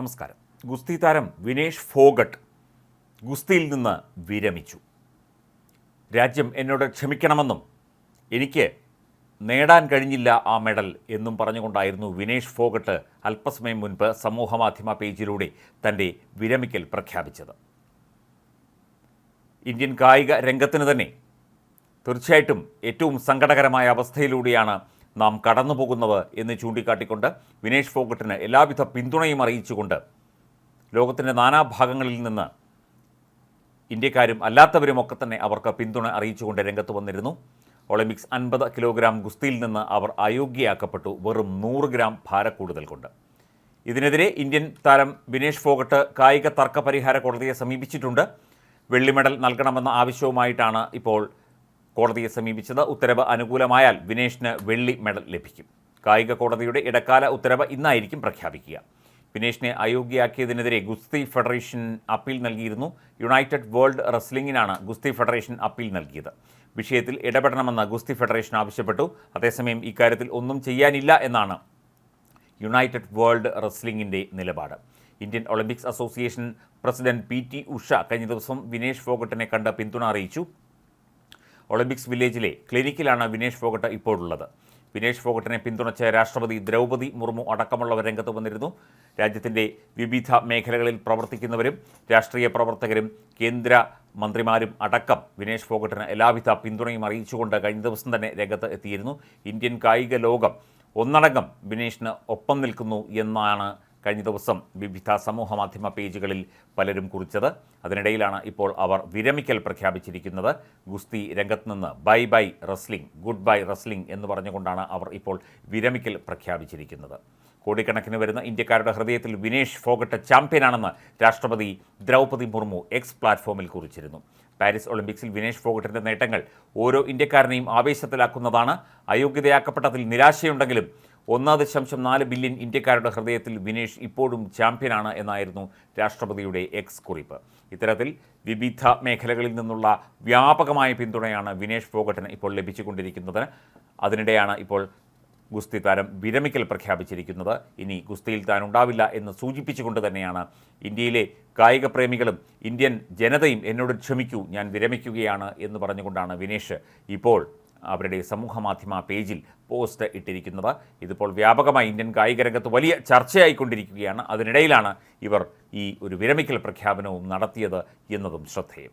നമസ്കാരം. ഗുസ്തി താരം വിനേഷ് ഫോഗട്ട് ഗുസ്തിയിൽ നിന്ന് വിരമിച്ചു. രാജ്യം എന്നോട് ക്ഷമിക്കണമെന്നും എനിക്ക് നേടാൻ കഴിഞ്ഞില്ല ആ മെഡൽ എന്നും പറഞ്ഞുകൊണ്ടായിരുന്നു വിനേഷ് ഫോഗട്ട് അല്പസമയം മുൻപ് സമൂഹമാധ്യമ പേജിലൂടെ തന്റെ വിരമിക്കൽ പ്രഖ്യാപിച്ചത്. ഇന്ത്യൻ കായിക രംഗത്തിന് തന്നെ തീർച്ചയായിട്ടും ഏറ്റവും സങ്കടകരമായ അവസ്ഥയിലൂടെയാണ് നാം കടന്നു പോകുന്നത് എന്ന് ചൂണ്ടിക്കാട്ടിക്കൊണ്ട് വിനേഷ് ഫോഗട്ടിന് എല്ലാവിധ പിന്തുണയും അറിയിച്ചുകൊണ്ട് ലോകത്തിന്റെ നാനാഭാഗങ്ങളിൽ നിന്ന് ഇന്ത്യക്കാരും അല്ലാത്തവരുമൊക്കെ തന്നെ അവർക്ക് പിന്തുണ അറിയിച്ചുകൊണ്ട് രംഗത്ത് വന്നിരുന്നു. ഒളിമ്പിക്സ് അൻപത് കിലോഗ്രാം ഗുസ്തിയിൽ നിന്ന് അവർ അയോഗ്യയാക്കപ്പെട്ടു. വെറും നൂറ് ഗ്രാം ഭാരക്കൂടുതൽ കൊണ്ട്. ഇതിനെതിരെ ഇന്ത്യൻ താരം വിനേഷ് ഫോഗട്ട് കായിക തർക്ക പരിഹാര കോടതിയെ സമീപിച്ചിട്ടുണ്ട്. വെള്ളി മെഡൽ നൽകണമെന്ന ആവശ്യവുമായിട്ടാണ് ഇപ്പോൾ കോടതിയെ സമീപിച്ചത് ഉത്തരവ് അനുകൂലമായാൽ വിനേഷിന് വെള്ളി മെഡൽ ലഭിക്കും. കായിക കോടതിയുടെ ഇടക്കാല ഉത്തരവ് ഇന്നായിരിക്കും പ്രഖ്യാപിക്കുക. വിനേഷിനെ അയോഗ്യയാക്കിയതിനെതിരെ ഗുസ്തി ഫെഡറേഷൻ അപ്പീൽ നൽകിയിരുന്നു. യുണൈറ്റഡ് വേൾഡ് റെസ്ലിംഗിനാണ് ഗുസ്തി ഫെഡറേഷൻ അപ്പീൽ നൽകിയത്. വിഷയത്തിൽ ഇടപെടണമെന്ന് ഗുസ്തി ഫെഡറേഷൻ ആവശ്യപ്പെട്ടു. അതേസമയം ഇക്കാര്യത്തിൽ ഒന്നും ചെയ്യാനില്ല എന്നാണ് യുണൈറ്റഡ് വേൾഡ് റെസ്ലിംഗിന്റെ നിലപാട്. Indian Olympics association president P T Usha കഴിഞ്ഞ ദിവസം വിനേഷ് ഫോഗട്ടിനെ കണ്ട് പിന്തുണ അറിയിച്ചു. ഒളിമ്പിക്സ് വില്ലേജിലെ ക്ലിനിക്കിലാണ് വിനേഷ് ഫോഗട്ട് ഇപ്പോഴുള്ളത്. വിനേഷ് ഫോഗട്ടിനെ പിന്തുണച്ച രാഷ്ട്രപതി ദ്രൗപദി മുർമു അടക്കമുള്ളവർ രംഗത്ത് വന്നിരുന്നു. രാജ്യത്തിന്റെ വിവിധ മേഖലകളിൽ പ്രവർത്തിക്കുന്നവരും രാഷ്ട്രീയ പ്രവർത്തകരും കേന്ദ്ര മന്ത്രിമാരും അടക്കം വിനേഷ് ഫോഗട്ടിന് എല്ലാവിധ പിന്തുണയും അറിയിച്ചുകൊണ്ട് കഴിഞ്ഞ ദിവസം തന്നെ രംഗത്ത് എത്തിയിരുന്നു. ഇന്ത്യൻ കായിക ലോകം ഒന്നടങ്കം വിനേഷിന് ഒപ്പം നിൽക്കുന്നു എന്നാണ് കഴിഞ്ഞ ദിവസം വിവിധ സമൂഹ മാധ്യമ പേജുകളിൽ പലരും കുറിച്ചത്. അതിനിടയിലാണ് ഇപ്പോൾ അവർ വിരമിക്കൽ പ്രഖ്യാപിച്ചിരിക്കുന്നത്. ഗുസ്തി രംഗത്ത് നിന്ന് bye bye wrestling goodbye wrestling എന്ന് പറഞ്ഞുകൊണ്ടാണ് അവർ ഇപ്പോൾ വിരമിക്കൽ പ്രഖ്യാപിച്ചിരിക്കുന്നത്. കോടിക്കണക്കിന് വരുന്ന ഇന്ത്യക്കാരുടെ ഹൃദയത്തിൽ വിനേഷ് ഫോഗട്ട് ചാമ്പ്യനാണെന്ന് രാഷ്ട്രപതി ദ്രൗപതി മുർമു എക്സ് പ്ലാറ്റ്ഫോമിൽ കുറിച്ചിരുന്നു. പാരീസ് ഒളിമ്പിക്സിൽ വിനേഷ് ഫോഗട്ടിന്റെ നേട്ടങ്ങൾ ഓരോ ഇന്ത്യക്കാരനെയും ആവേശത്തിലാക്കുന്നതാണ്. അയോഗ്യതയാക്കപ്പെട്ടതിൽ നിരാശയുണ്ടെങ്കിലും ഒന്ന് ദശാംശം നാല് ബില്യൺ ഇന്ത്യക്കാരുടെ ഹൃദയത്തിൽ വിനേഷ് ഇപ്പോഴും ചാമ്പ്യനാണ് എന്നായിരുന്നു രാഷ്ട്രപതിയുടെ എക്സ് കുറിപ്പ്. ഇത്തരത്തിൽ വിവിധ മേഖലകളിൽ നിന്നുള്ള വ്യാപകമായ പിന്തുണയാണ് വിനേഷ് ഫോഗട്ടിന് ഇപ്പോൾ ലഭിച്ചുകൊണ്ടിരിക്കുന്നത്. അതിനിടെയാണ് ഇപ്പോൾ ഗുസ്തി താരം വിരമിക്കൽ പ്രഖ്യാപിച്ചിരിക്കുന്നത്. ഇനി ഗുസ്തിയിൽ താൻ ഉണ്ടാവില്ല എന്ന് സൂചിപ്പിച്ചുകൊണ്ട് തന്നെയാണ് ഇന്ത്യയിലെ കായിക പ്രേമികളും ഇന്ത്യൻ ജനതയും എന്നോട് ക്ഷമിക്കൂ ഞാൻ വിരമിക്കുകയാണ് എന്ന് പറഞ്ഞുകൊണ്ടാണ് വിനേഷ് ഇപ്പോൾ അവരുടെ സമൂഹ മാധ്യമ പേജിൽ പോസ്റ്റ് ഇട്ടിരിക്കുന്നത്. ഇതിപ്പോൾ വ്യാപകമായി ഇന്ത്യൻ കായിക രംഗത്ത് വലിയ ചർച്ചയായിക്കൊണ്ടിരിക്കുകയാണ്. അതിനിടയിലാണ് ഇവർ ഈ ഒരു വിരമിക്കൽ പ്രഖ്യാപനവും നടത്തിയത് എന്നതും ശ്രദ്ധേയം.